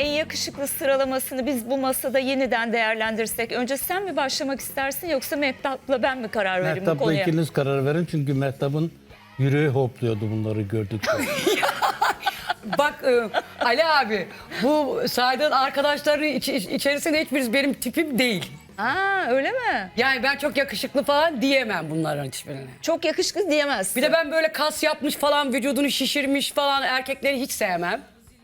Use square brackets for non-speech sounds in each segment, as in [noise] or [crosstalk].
en yakışıklı sıralamasını biz bu masada yeniden değerlendirsek. Önce sen mi başlamak istersin yoksa Mehtap'la ben mi karar vereyim bu Mehtap'la konuya? ikiniz karar verin çünkü Mehtap'ın yüreği hopluyordu bunları gördükçe. [laughs] Bak e, Ali abi bu saydığın arkadaşların iç- iç- içerisinde hiçbirisi benim tipim değil. Aa öyle mi? Yani ben çok yakışıklı falan diyemem bunların hiçbirine. Çok yakışıklı diyemezsin. Bir de ben böyle kas yapmış falan vücudunu şişirmiş falan erkekleri hiç sevmem.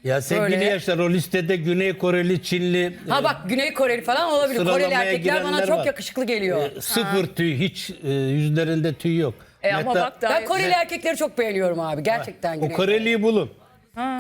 Ya sevgili Böyle. yaşlar o listede Güney Koreli, Çinli, Ha bak Güney Koreli falan olabilir. Sıralamaya Koreli erkekler bana girenler çok var. yakışıklı geliyor. e, sıfır tüy, hiç e, yüzlerinde tüy yok. E ama Mehtap- bak da Ben Koreli erkekleri çok beğeniyorum abi gerçekten. o Güney. Koreli'yi bulun.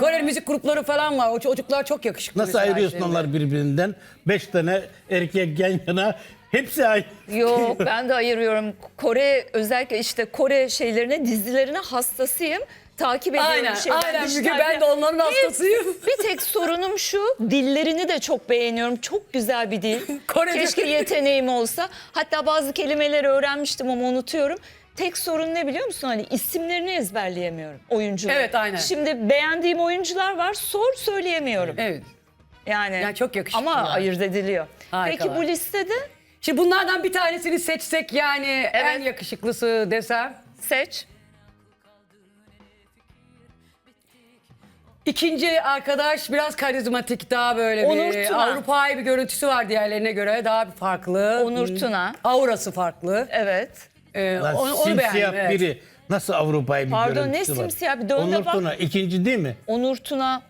Koreli müzik grupları falan var. O çocuklar çok yakışıklı. Nasıl mesela ayırıyorsun şeyde. onlar birbirinden? Beş tane erkek yan yana hepsi aynı. Yok ben de ayırıyorum. Kore özellikle işte Kore şeylerine dizilerine hastasıyım. Takip ediyorum Aynen, şeyler. aynen Müge ben de onların hastasıyım. [laughs] Bir tek sorunum şu, dillerini de çok beğeniyorum. Çok güzel bir dil. [laughs] Korece. Keşke yeteneğim olsa. Hatta bazı kelimeleri öğrenmiştim ama unutuyorum. Tek sorun ne biliyor musun? Hani isimlerini ezberleyemiyorum oyuncular. Evet, aynen. Şimdi beğendiğim oyuncular var, sor söyleyemiyorum. Evet. Yani, Yani çok yakışıklı Ama yani. ayırt ediliyor. Harikalar. Peki bu listede Şimdi bunlardan bir tanesini seçsek yani en yakışıklısı desem. seç. İkinci arkadaş biraz karizmatik daha böyle Onur bir Tuna. Avrupa'yı bir görüntüsü var diğerlerine göre daha bir farklı. Onur Hmm. Tuna. Aurası farklı. Evet. Ee, Lan onu, onu simsiyah beğendim. evet. biri nasıl Avrupa'yı bir Pardon, ne görüntüsü var? simsiyah? Bir dön de Onur bak. Tuna ikinci değil mi? Onur Tuna.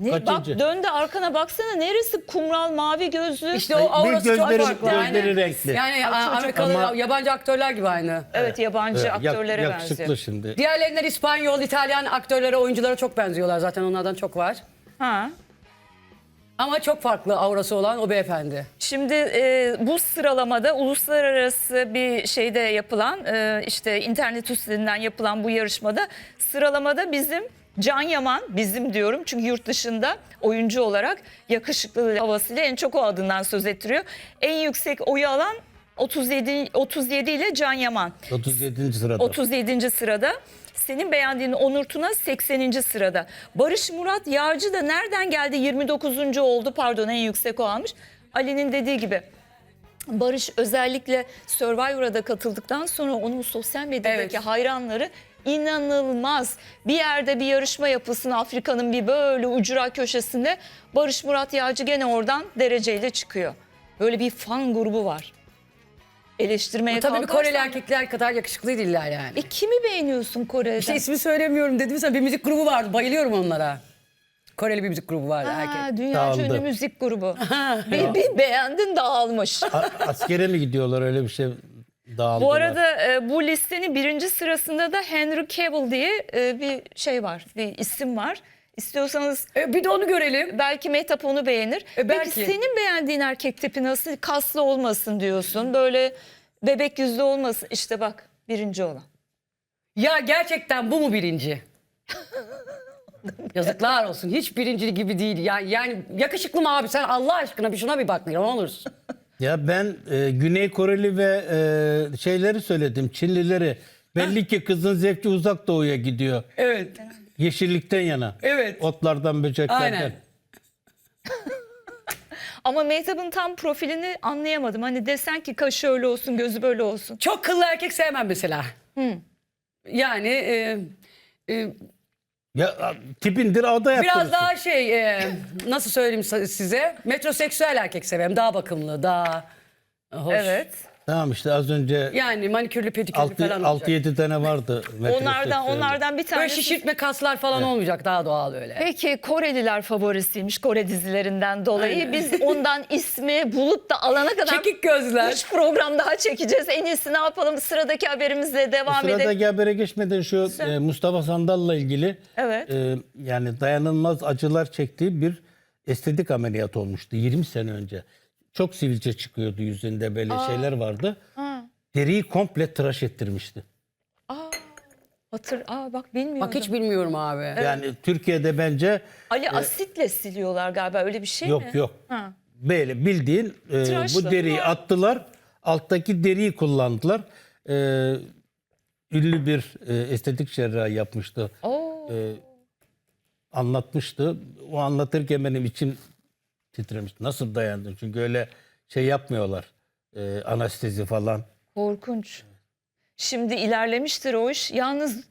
Ne, bak Kaçıncı? dön de arkana baksana neresi kumral mavi gözlü. İşte o aurası çok gözleri- farklı. gözleri yani. renkli. Yani Amerikalı, ama- yabancı aktörler gibi aynı. Evet yabancı Evet, yak- aktörlere yakışıklı benziyor. şimdi. Diğerlerinden İspanyol, İtalyan aktörlere, oyunculara çok benziyorlar. Zaten onlardan çok var. Ha. Ama çok farklı aurası olan o beyefendi. Şimdi e, bu sıralamada uluslararası bir şeyde yapılan e, işte internet üstünden yapılan bu yarışmada sıralamada bizim Can Yaman bizim diyorum çünkü yurt dışında oyuncu olarak yakışıklı havasıyla en çok o adından söz ettiriyor. En yüksek oyu alan 37 37 ile Can Yaman. 37. sırada. 37. sırada. Senin beğendiğin Onur Tuna 80. sırada. Barış Murat Yağcı da nereden geldi 29. oldu pardon en yüksek o almış. Ali'nin dediği gibi Barış özellikle Survivor'a da katıldıktan sonra onun sosyal medyadaki Evet. hayranları inanılmaz. Bir yerde bir yarışma yapılsın Afrika'nın bir böyle ucura köşesinde Barış Murat Yağcı gene oradan dereceyle çıkıyor. Böyle bir fan grubu var. Eleştirmeye Tabii bir kalkarsan- Koreli erkekler kadar yakışıklı değiller yani. e kimi beğeniyorsun Kore'den? İşte ismi söylemiyorum dedim sana bir müzik grubu vardı. Bayılıyorum onlara. Koreli bir müzik grubu vardı Ha, erkek. dünya Dağıldı. ünlü müzik grubu. [laughs] bir, bir beğendin dağılmış. A- askere mi gidiyorlar öyle bir şey dağıldılar. Bu arada e, bu listenin birinci sırasında da Henry Cavill diye e, bir şey var, bir isim var. İstiyorsanız E, bir de onu görelim. belki Mehtap onu beğenir. E, belki. Peki senin beğendiğin erkek tipi nasıl? Kaslı olmasın diyorsun. Böyle bebek yüzlü olmasın. İşte bak birinci olan. Ya gerçekten bu mu birinci? Yazıklar olsun. Hiç birinci gibi değil. Ya, yani yakışıklı mı abi sen Allah aşkına bir şuna bir bak ne olursun. Ya ben e, Güney Koreli ve e, şeyleri söyledim. Çinlileri. Belli ki kızın zevki uzak doğuya gidiyor. Evet. Yeşillikten yana. Evet. Otlardan, böceklerden. Aynen. [laughs] Ama Mehtap'ın tam profilini anlayamadım. Hani desen ki kaşı öyle olsun, gözü böyle olsun. Çok kıllı erkek sevmem mesela. Yani e, e, Ya tipindir ağda biraz yaptırırsın. daha şey e, nasıl söyleyeyim size metroseksüel erkek severim. Daha bakımlı, daha hoş. Evet. Tamam işte az önce Yani manikürlü pedikürlü falan olacak. 6-7 tane vardı. Onlardan metroseksüel. onlardan bir Böyle tanesi. şişirtme kaslar falan olmayacak daha doğal öyle. Peki Koreliler favorisiymiş Kore dizilerinden dolayı. Biz ondan [laughs] ismi bulup da alana kadar Çekik gözler. üç program daha çekeceğiz. En iyisi ne yapalım? Sıradaki haberimizle devam edelim. Sıradaki habere geçmeden şu e, Mustafa Sandal'la ilgili Evet. e, yani dayanılmaz acılar çektiği bir estetik ameliyat olmuştu 20 sene önce. Çok sivilce çıkıyordu yüzünde böyle şeyler vardı. Deriyi komple tıraş ettirmişti. Hatır, aa bak bilmiyordum. Bak hiç bilmiyorum abi. Yani Türkiye'de bence Ali asitle siliyorlar galiba öyle bir şey yok mi? yok. Ha. Böyle bildiğin e, Tıraşla. bu deriyi attılar. Alttaki deriyi kullandılar. E, ünlü bir e, estetik cerrahi yapmıştı. Oo. E, anlatmıştı. O anlatırken benim içim titremişti. Nasıl dayandın? Çünkü öyle şey yapmıyorlar. Ee, anestezi falan. Korkunç. Şimdi ilerlemiştir o iş. Yalnız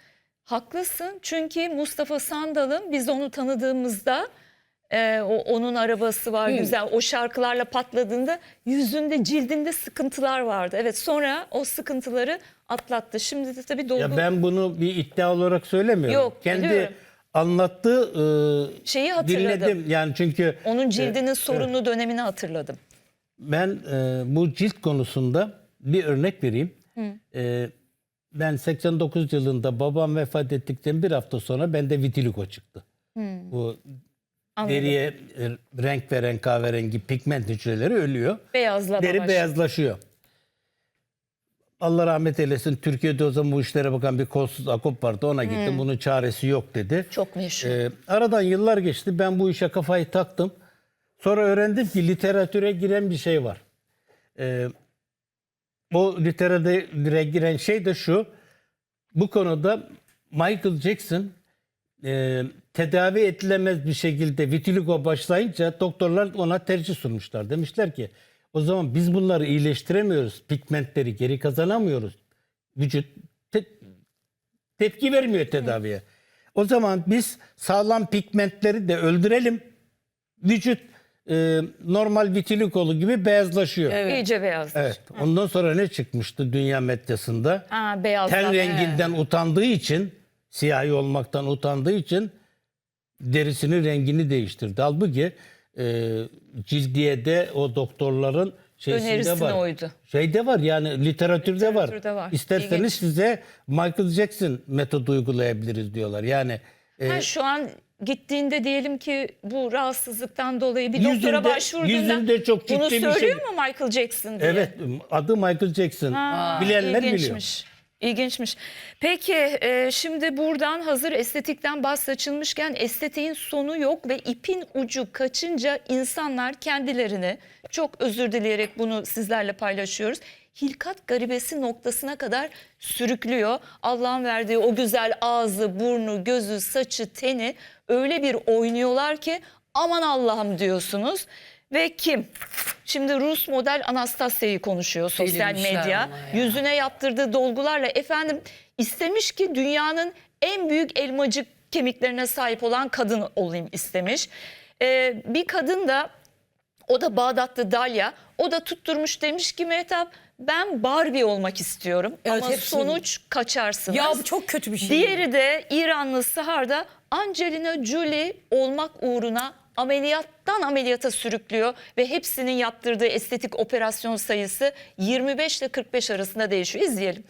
haklısın çünkü Mustafa Sandal'ın biz onu tanıdığımızda e, o, onun arabası var güzel o şarkılarla patladığında yüzünde cildinde sıkıntılar vardı. Evet sonra o sıkıntıları atlattı. Şimdi de tabii dolgu Ya ben bunu bir iddia olarak söylemiyorum. Yok, Kendi biliyorum. Anlattığı e, Şeyi hatırladım. dinledim. Yani çünkü onun cildinin sorunlu dönemini hatırladım. Ben e, bu cilt konusunda bir örnek vereyim. E, ben 89 yılında babam vefat ettikten bir hafta sonra bende vitiligo çıktı. Bu Anladım. deriye e, renk veren kahverengi pigment hücreleri ölüyor. Beyazlama Deri başladı. beyazlaşıyor. Allah rahmet eylesin. Türkiye'de o zaman bu işlere bakan bir kolsuz akop vardı. Ona gittim. Bunun çaresi yok dedi. Çok meşhur. Ee, aradan yıllar geçti. Ben bu işe kafayı taktım. Sonra öğrendim ki literatüre giren bir şey var. Ee, o literatüre giren şey de şu. Bu konuda Michael Jackson e, tedavi edilemez bir şekilde vitiligo başlayınca doktorlar ona tercih sunmuşlar. Demişler ki o zaman biz bunları iyileştiremiyoruz. Pigmentleri geri kazanamıyoruz. Vücut te- tepki vermiyor tedaviye. O zaman biz sağlam pigmentleri de öldürelim. Vücut e, normal vitiligolu gibi beyazlaşıyor. Evet. İyice beyazlar. Ondan sonra ne çıkmıştı dünya medyasında? Ha, beyazlama. Ten renginden utandığı için, siyahi olmaktan utandığı için derisinin rengini değiştirdi. Halbuki e, cildiyede o doktorların şeysinde var. uydu. Şeyde var yani literatürde, var. Literatürde var. İsterseniz İlginç. size Michael Jackson metodu uygulayabiliriz diyorlar. Yani e, Ha, şu an gittiğinde diyelim ki bu rahatsızlıktan dolayı bir Yüzünde- doktora başvurduğunda yüzünde çok ciddi bunu bir söylüyor şey- mu Michael Jackson diye? evet adı Michael Jackson. Ha, Bilenler biliyor. İlginçmiş. Peki e, şimdi buradan hazır estetikten bahsedilmişken estetiğin sonu yok ve ipin ucu kaçınca insanlar kendilerini çok özür dileyerek bunu sizlerle paylaşıyoruz. Hilkat garibesi noktasına kadar sürüklüyor. Allah'ın verdiği o güzel ağzı, burnu, gözü, saçı, teni öyle bir oynuyorlar ki aman Allah'ım diyorsunuz. Ve kim? Şimdi Rus model Anastasya'yı konuşuyor sosyal Delirmişler medya. ama ya. Yüzüne yaptırdığı dolgularla efendim istemiş ki dünyanın en büyük elmacık kemiklerine sahip olan kadın olayım istemiş. Ee, bir kadın da o da Bağdatlı Dalya. O da tutturmuş demiş ki Mehtap ben Barbie olmak istiyorum. Evet, Ama hepsinin- sonuç kaçarsınız. Ya bu çok kötü bir şey. Diğeri de İranlı Sahar'da Angelina Jolie olmak uğruna ameliyattan ameliyata sürüklüyor ve hepsinin yaptırdığı estetik operasyon sayısı 25 ile 45 arasında değişiyor. İzleyelim.